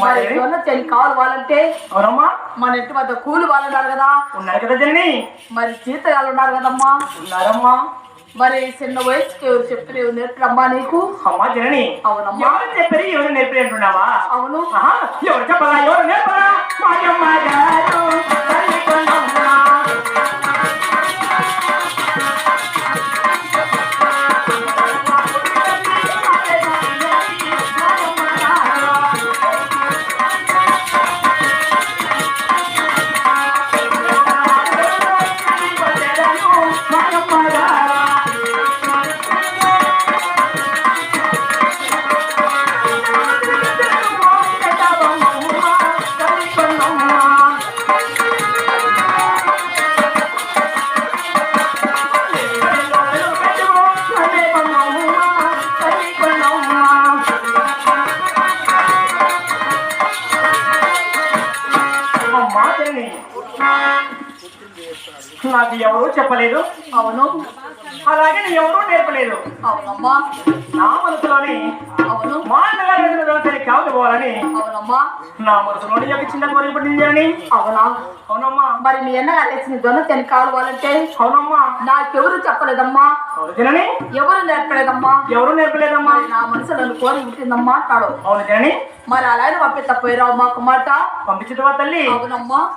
చెల్లి కావాలి వాళ్ళంటే అవునమ్మా మన ఇంటి వద్ద కూలి వాళ్ళు ఉన్నారు కదా. ఉన్నారు కదా జనని మరి జీతగాళ్ళు ఉన్నారు కదమ్మా. ఉన్నారమ్మా. మరి చిన్న వయసుకి ఎవరు చెప్పి నేర్పడమ్మా నీకు? అమ్మా జనని అవునమ్మా. ఎవరు చెప్పారు ఎవరు నేర్పి అంటున్నావా అవును ఎవరు చెప్పరా ఎవరు నేర్పరా మాయమ్మ గారు నాకు ఎవరూ చెప్పలేదు. అవును. అలాగే నేను ఎవరూ నేర్పలేదు. అవునమ్మా. నా మనసులోని అవును. మా అన్నగారు ఎదురు కావాలి పోవాలని అవునమ్మా. నా మనసులోని యొక్క చిన్న కోరిక పట్టించారని అవునా? అవునమ్మా. మరి మీ అన్నగారు తెచ్చిన చెల్లి కావాలంటే అవునమ్మా. నాకెవరు చెప్పలేదమ్మా. అవును జనని ఎవరు నేర్పలేదమ్మా? ఎవరు నేర్పలేదమ్మా? నా మనసులో కోరి పుట్టిందమ్మా అంటాడు. అవును జనని మరి అలాగే పంపిస్తా పోయిరావు మాకు మాట పంపించదవా తల్లి? అవునమ్మా.